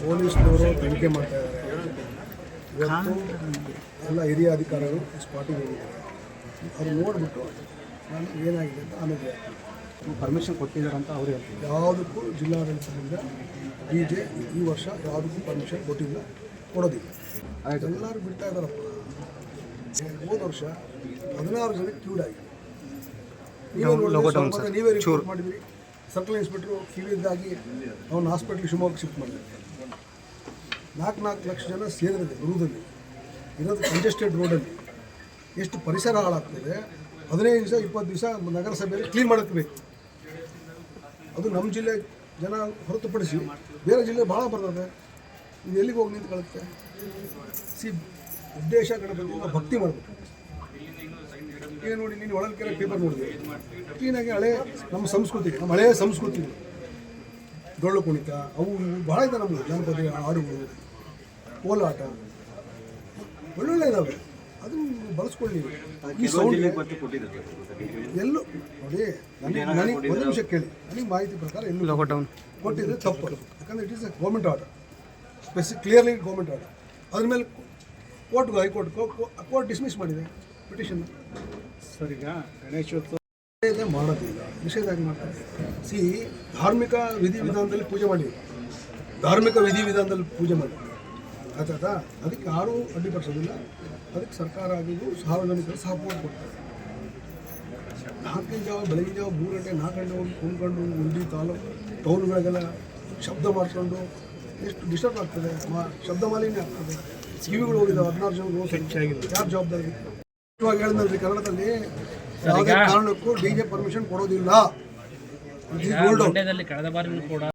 ಪೊಲೀಸ್ನವರು ತನಿಖೆ ಮಾಡ್ತಾ ಇದ್ದಾರೆ. ಎಲ್ಲ ಹಿರಿಯ ಅಧಿಕಾರಿಗಳು ಸ್ಪಾಟಿಗೆ ಹೋಗಿದ್ದಾರೆ. ಅದು ನೋಡಿಬಿಟ್ಟು ನಾನು ಏನಾಗಿದೆ ಅಂತ ಆಮೇಲೆ. ಪರ್ಮಿಷನ್ ಕೊಟ್ಟಿದ್ದಾರೆ ಅಂತ ಅವರು ಹೇಳ್ತಾರೆ ಯಾವುದಕ್ಕೂ ಜಿಲ್ಲಾಡಳಿತದಿಂದ ಬಿ ಜೆ ಈ ವರ್ಷ ಯಾವುದಕ್ಕೂ ಪರ್ಮಿಷನ್ ಕೊಟ್ಟಿಲ್ಲ ಕೊಡೋದಿಲ್ಲ. ಎಲ್ಲರೂ ಬಿಡ್ತಾ ಇದ್ದಾರಪ್ಪ. ಹೋದ ವರ್ಷ ಹದಿನಾರು ಜನಕ್ಕೆ ಕ್ಯೂಡ್ ಆಗಿದೆ ನೀವೇ ರಿಪೋರ್ಟ್ ಮಾಡಿದ್ರಿ. ಸರ್ಕಲ್ ಇನ್ಸ್ಪೆಕ್ಟ್ರು ಕ್ಯೂಡಿದ್ದಾಗಿ ಅವನ ಹಾಸ್ಪಿಟ್ಲ್ ಶಿವಮೊಗ್ಗ ಶಿಫ್ಟ್ ಮಾಡಿದ್ರು. ನಾಲ್ಕು ನಾಲ್ಕು ಲಕ್ಷ ಜನ ಸೇರಿದೆ ಬರುವುದಲ್ಲಿ ಇರೋದು ಕಂಜೆಸ್ಟೆಡ್ ರೋಡಲ್ಲಿ ಎಷ್ಟು ಪರಿಸರ ಹಾಳಾಗ್ತದೆ, ಹದಿನೈದು ದಿವಸ, ಇಪ್ಪತ್ತು ದಿವಸ ನಗರಸಭೆಯಲ್ಲಿ ಕ್ಲೀನ್ ಮಾಡೋಕ್ಕೆ ಬೇಕು. ಅದು ನಮ್ಮ ಜಿಲ್ಲೆ ಜನ ಹೊರತುಪಡಿಸಿ ಬೇರೆ ಜಿಲ್ಲೆ ಭಾಳ ಬರ್ತದೆ. ಇದು ಎಲ್ಲಿಗೆ ಹೋಗಿ ನಿಂತ್ಕೊಳ್ಳುತ್ತೆ ಸಿ, ಉದ್ದೇಶ ಗಣಪತಿಯಿಂದ ಭಕ್ತಿ ಮಾಡಬೇಕು. ಏನು ನೋಡಿ, ನೀನು ಒಳಗೆ ಪೇಪರ್ ನೋಡಿದೆ. ಕ್ಲೀನಾಗಿ ಹಳೆ ನಮ್ಮ ಸಂಸ್ಕೃತಿ, ನಮ್ಮ ಹಳೆಯ ಸಂಸ್ಕೃತಿ. ಡೊಳ್ಳು ಕುಣಿತ, ಅವು ಭಾಳ ಇದೆ ನಮ್ಮ ಜನಪದ, ಹಾಡುಗಳು. ಕೋಲಾಟ ಒಳ್ಳೊಳ್ಳೆ ಇದ್ದಾವೆ ಅದನ್ನು ಬಳಸ್ಕೊಳ್ಳಿ. ಈ ಸೌಂಡ್ ಎಲ್ಲೂ ನೋಡಿ ನನಗೆ ನನಗೆ ಒಂದು ನಿಮಿಷ ಕೇಳಿ. ನನಗೆ ಮಾಹಿತಿ ಪ್ರಕಾರ ಎಲ್ಲೂ ಲಾಕ್ಡೌನ್ ಡೌನ್ ಕೊಟ್ಟಿದ್ರೆ ತಪ್ಪು. ಯಾಕಂದ್ರೆ it is a government order specific clearly government order ಅದ್ರ ಮೇಲೆ ಕೋರ್ಟ್ಗೂ ಹೈಕೋರ್ಟ್ ಕೋರ್ಟ್ ಡಿಸ್ಮಿಸ್ ಮಾಡಿದೆ. ಪಿಟಿಷನ್ ಸರ್ ಈಗ ಗಣೇಶೋತ್ಸವ ನಿಷೇಧ ಮಾಡೋದಿಲ್ಲ. ನಿಷೇಧ ಆಗಿ ಮಾಡ್ತಾರೆ. ಸಿ ಧಾರ್ಮಿಕ ವಿಧಿವಿಧಾನದಲ್ಲಿ ಪೂಜೆ ಮಾಡಿ. ಧಾರ್ಮಿಕ ವಿಧಿವಿಧಾನದಲ್ಲಿ ಪೂಜೆ ಮಾಡಿ. ಆಯ್ತಾ ಅದಕ್ಕೆ ಯಾರೂ ಅಡ್ಡಿಪಡಿಸೋದಿಲ್ಲ. ಅದಕ್ಕೆ ಸರ್ಕಾರ ಆಗಿದ್ದು ಸಾರ್ವಜನಿಕರು ಸಪೋರ್ಟ್ ಕೊಡ್ತಾರೆ. ನಾಲ್ಕೈದು ಜಾವ ಬೆಳಗಿನ ಜಾವ ಮೂರು ಗಂಟೆ ನಾಲ್ಕು ಗಂಟೆ ಹೋಗಿ ಕುಂದ್ಕೊಂಡು ಉಂಡಿ ತಾಲೂಕು ಟೌನ್ಗಳಿಗೆಲ್ಲ ಶಬ್ದ ಮಾಡ್ಕೊಂಡು ಎಷ್ಟು ಡಿಸ್ಟರ್ಬ್ ಆಗ್ತದೆ? ಮಾ- ಶಬ್ದ ಮಾಲಿನ್ಯ ಆಗ್ತದೆ. ಕಿವಿಗಳು ಹೋಗಿದ್ದಾವೆ ಹದಿನಾರು ಜನ ಹೆಚ್ಚಾಗಿದೆ. ಯಾರು ಜವಾಬ್ದಾರಿ? ಇವಾಗ ಹೇಳಿದ್ರೆ ಕನ್ನಡದಲ್ಲಿ ಯಾವುದೇ ಕಾರಣಕ್ಕೂ ಡಿ ಜೆ ಪರ್ಮಿಷನ್ ಕೊಡೋದಿಲ್ಲ. ಕಳೆದ ಬಾರಿ ಕೂಡ